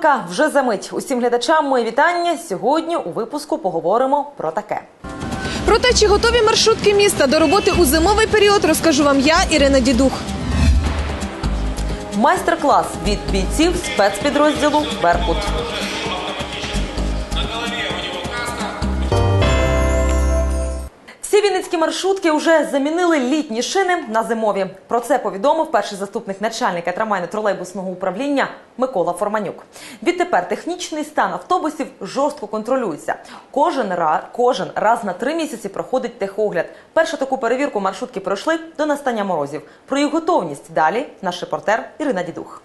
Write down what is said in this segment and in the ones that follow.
Рубрика вже за мить. Усім глядачам моє вітання. Сьогодні у випуску поговоримо про таке. Про те, чи готові маршрутки міста до роботи у зимовий період, розкажу вам я, Ірина Дідух. Майстер-клас від бійців спецпідрозділу Беркут. Всі маршрутки вже замінили літні шини на зимові. Про це повідомив перший заступник начальника трамвайно-тролейбусного управління Микола Форманюк. Відтепер технічний стан автобусів жорстко контролюється. Кожен раз, кожен раз на три місяці проходить техогляд. Першу таку перевірку маршрутки пройшли до настання морозів. Про їх готовність далі наш репортер Ірина Дідух.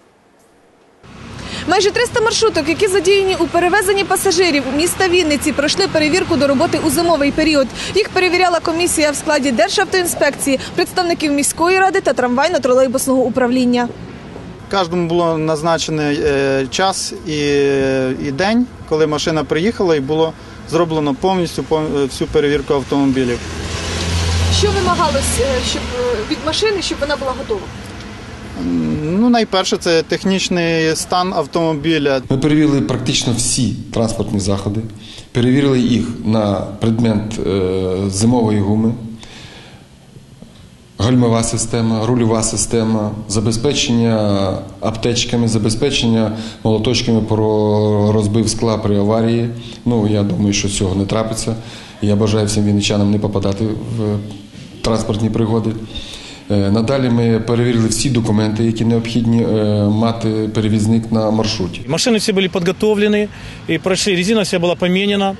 Майже 300 маршруток, які задіяні у перевезенні пасажирів у міста Вінниці, пройшли перевірку до роботи у зимовий період. Їх перевіряла комісія в складі Державтоінспекції, представників міської ради та трамвайно-тролейбусного управління. Кожному було назначений е, час і, і день, коли машина приїхала, і було зроблено повністю пов- е, всю перевірку автомобілів. Що вимагалось щоб від машини, щоб вона була готова? Ну, найперше, це технічний стан автомобіля. Ми перевірили практично всі транспортні заходи, перевірили їх на предмет е, зимової гуми, гальмова система, рульова система, забезпечення аптечками, забезпечення молоточками про розбив скла при аварії. Ну, я думаю, що цього не трапиться. Я бажаю всім вінничанам не попадати в транспортні пригоди. Е, Надалі ми перевірили всі документи, які необхідні е, мати перевізник на маршруті. Машины все были подготовлены, и прошли, резина вся была поменена.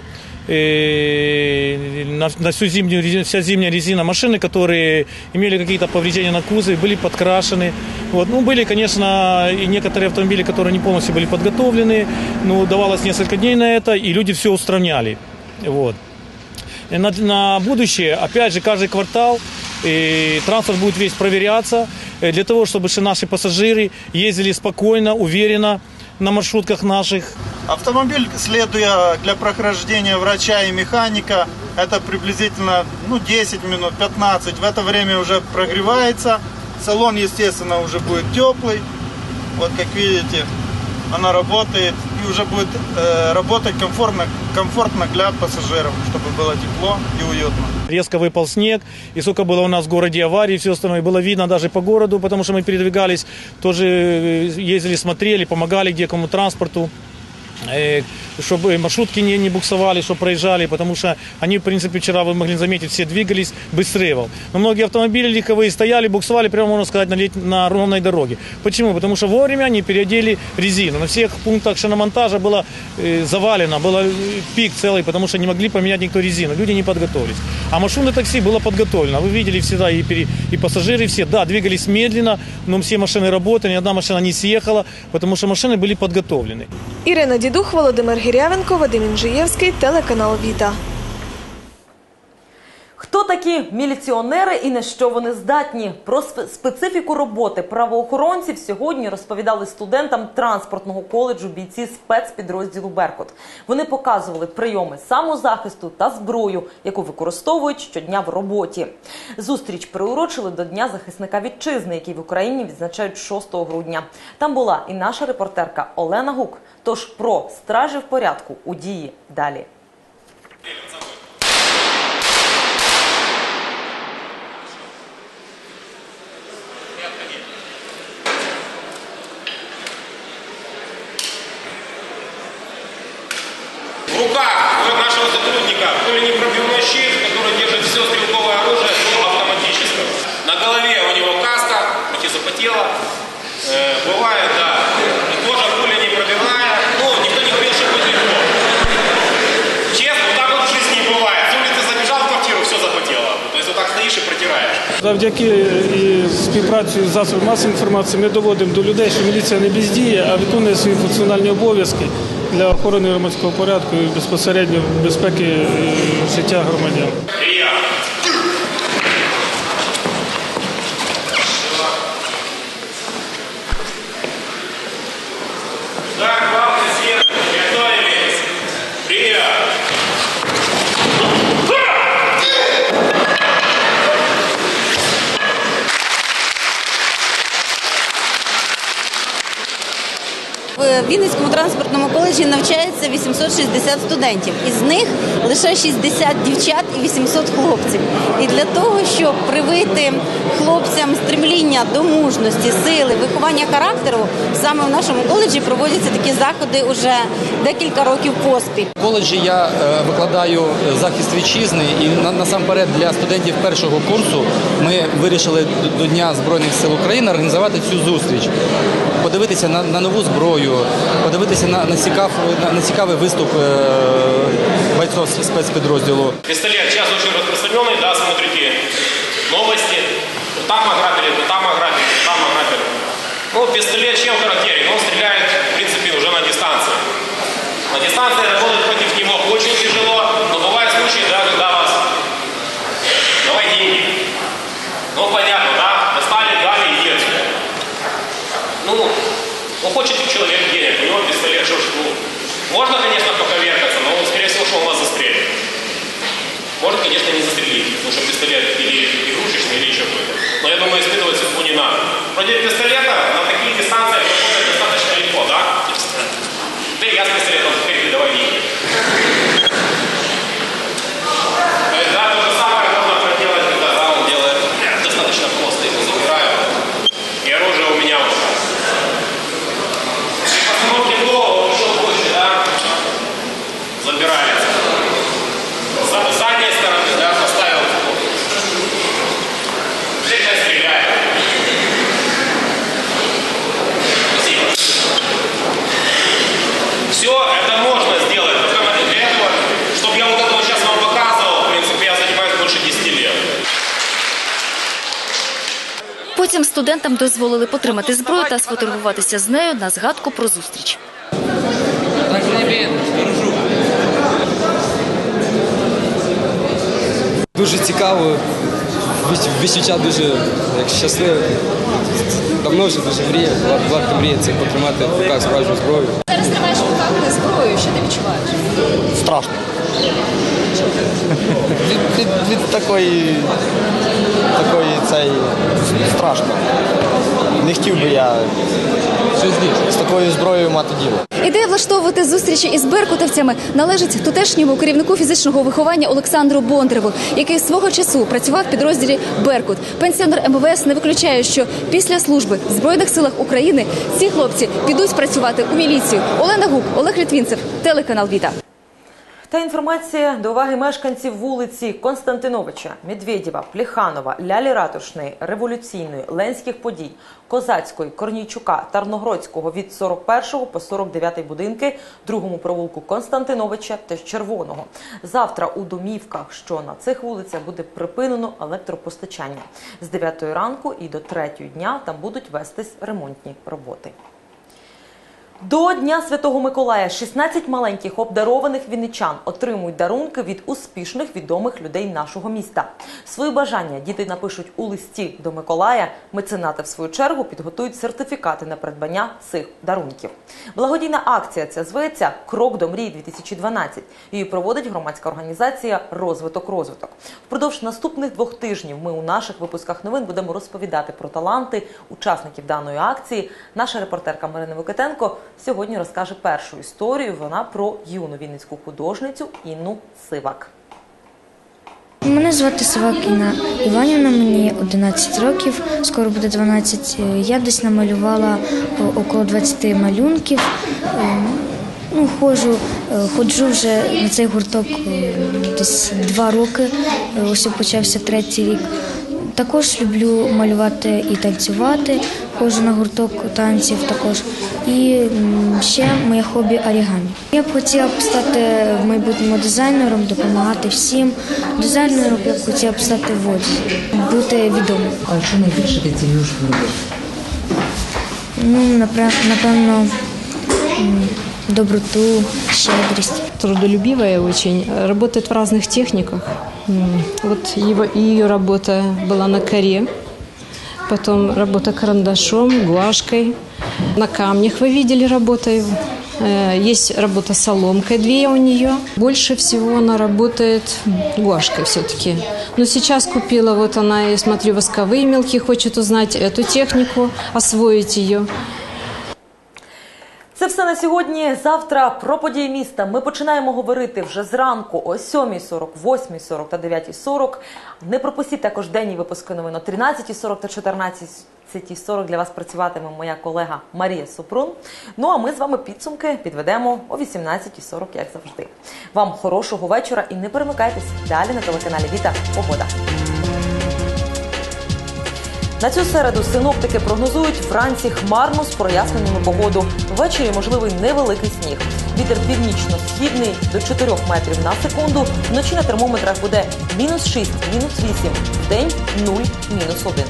И на, на всю зимнюю резину, вся зимняя резина машины, которые имели какие-то повреждения на кузове, были подкрашены. Вот. Ну, были, конечно, и некоторые автомобили, которые не полностью были подготовлены. Ну, давалось несколько дней на это, и люди все устраняли. Вот. И на, на будущее, опять же, каждый квартал и транспорт будет весь проверяться э, для того, чтобы все наши пассажиры ездили спокойно, уверенно на маршрутках наших. Автомобиль, следуя для прохождения врача и механика, это приблизительно ну, 10 минут, 15. В это время уже прогревается. Салон, естественно, уже будет теплый. Вот как видите, она работает и уже будет э, работать комфортно, комфортно для пассажиров, чтобы было тепло и уютно. Резко выпал снег, и сколько было у нас в городе аварий и все остальное. Было видно даже по городу, потому что мы передвигались, тоже э, ездили, смотрели, помогали где кому транспорту. э, чтобы маршрутки не, не буксовали, чтобы проезжали, потому что они, в принципе, вчера вы могли заметить, все двигались без срывов. Но многие автомобили легковые стояли, буксовали, прямо можно сказать, на, лет- на ровной дороге. Почему? Потому что вовремя они переодели резину. На всех пунктах шиномонтажа было э, завалено, был э, пик целый, потому что не могли поменять никто резину. Люди не подготовились. А маршрутное такси было подготовлено. Вы видели всегда и, пере- и пассажиры все, да, двигались медленно, но все машины работали, ни одна машина не съехала, потому что машины были подготовлены. Ірина Дідух, Володимир Гірявенко, Вадим Інжиєвський, телеканал Віта. Хто такі міліціонери і на що вони здатні? Про специфіку роботи правоохоронців сьогодні розповідали студентам транспортного коледжу бійці спецпідрозділу Беркут. Вони показували прийоми самозахисту та зброю, яку використовують щодня в роботі. Зустріч приурочили до Дня захисника вітчизни, який в Україні відзначають 6 грудня. Там була і наша репортерка Олена Гук. Тож про стражів порядку у дії далі. На голове у него каска, хоть и запотела. Э, бывает, да, кожа пуля непробивная. Ну, никто не говорил, что будет легко. Честно, вот так вот в жизни не бывает. С улицы забежал в квартиру, все запотело. То есть вот так стоишь и протираешь. Завдяки і співпраці з засобами масової інформації ми доводимо до людей, що міліція не бездіє, а виконує свої функціональні обов'язки для охорони громадського порядку і безпосередньо безпеки е, життя громадян. В Вінницькому транспортному коледжі навчається 860 студентів. Із них лише 60 дівчат і 800 хлопців. І для того, щоб привити хлопцям стремління до мужності, сили, виховання характеру, саме в нашому коледжі проводяться такі заходи уже декілька років поспіль. В коледжі я е, викладаю захист вітчизни і насамперед для студентів першого курсу ми вирішили до- до Дня Збройних сил України організувати цю зустріч, подивитися на, на нову зброю, подивитися на, на, цікав, на, на цікавий виступ е, бойців спецпідрозділу. Пистолет сейчас очень распространенный, да, смотрите новости. Вот Там ограбили, там ограбили, там ограбили. Ну, пистолет чем характерен? Он стреляет, в принципе, уже на дистанции. На дистанции работать против него очень тяжело, но бывают случаи, да, когда вас давай деньги. Ну, понятно, да, достали, дали и нет. Ну, ну, хочет человек денег, у него пистолет, что ж, ну, можно, конечно, поковеркаться, но, скорее всего, что он вас застрелит. Может, конечно, не застрелить, потому что пистолет или игрушечный, или еще какой-то. Но я думаю, испытывать судьбу не надо. Против пистолета студентам дозволили потримати зброю та сфотографуватися з нею на згадку про зустріч. Дуже цікаво, відч- відчуття дуже як щасливе. Давно вже дуже була така мрія це потримати в руках справжню зброю. Зараз тримаєш в руках зброю. Що ти відчуваєш? Страшно. Від, від, від такої, такої цей страшно. Не хотів би я з такою зброєю мати діло. Ідея влаштовувати зустрічі із беркутовцями належить тутешньому керівнику фізичного виховання Олександру Бондареву, який свого часу працював в підрозділі Беркут. Пенсіонер МВС не виключає, що після служби в збройних силах України ці хлопці підуть працювати у міліцію. Олена Гук, Олег Літвінцев, телеканал Віта. Та інформація до уваги мешканців вулиці Константиновича, Медведєва, Плеханова, Лялі Ратушної, Революційної, Ленських подій, Козацької, Корнійчука, Тарногродського від 41 по 49 будинки, другому провулку Константиновича та Червоного. Завтра у домівках, що на цих вулицях буде припинено електропостачання. З 9 ранку і до 3 дня там будуть вестись ремонтні роботи. До Дня Святого Миколая 16 маленьких обдарованих вінничан отримують дарунки від успішних відомих людей нашого міста. Свої бажання діти напишуть у листі до Миколая. Меценати, в свою чергу, підготують сертифікати на придбання цих дарунків. Благодійна акція ця зветься Крок до мрії 2012. Її проводить громадська організація Розвиток розвиток. Впродовж наступних двох тижнів ми у наших випусках новин будемо розповідати про таланти учасників даної акції. Наша репортерка Марина Викитенко сьогодні розкаже першу історію. Вона про юну вінницьку художницю Інну Сивак. Мене звати Сивак Інна Іванівна, мені 11 років, скоро буде 12. Е, Я десь намалювала около 20 малюнків. Е, Ну, ходжу, е, ходжу вже на цей гурток е, десь два роки. Е, Ось почався третій рік. Також люблю малювати і танцювати. Ходжу на гурток танців також. І ще моє хобі орігамі. Я б хотіла б стати в майбутньому дизайнером, допомагати всім. Дизайнером я б хотіла б стати в одязі, бути відомим. А що найбільше ти цінуєш в? Ну, напевно, доброту, щедрість. трудолюбивая очень, работает в разных техниках. Вот его, ее работа была на коре, потом работа карандашом, гуашкой. На камнях вы видели работу. Э, Есть работа соломкой, две у нее. Больше всего она работает гуашкой все-таки. Но сейчас купила, вот она, я смотрю, восковые мелкие, хочет узнать эту технику, освоить ее. На сьогодні. Завтра про події міста. Ми починаємо говорити вже зранку о 7.40, 8.40 та 9.40. Не пропустіть також денні випуски новин о 13.40 та 14.40. Для вас працюватиме моя колега Марія Супрун. Ну а ми з вами підсумки підведемо о 18.40, як завжди. Вам хорошого вечора і не перемикайтесь далі на телеканалі Віта Погода. На цю середу синоптики прогнозують вранці хмарну з проясненнями погоду. Ввечері можливий невеликий сніг. Вітер північно-східний до 4 метрів на секунду. Вночі на термометрах буде мінус 6, мінус 8. В день 0, мінус 1.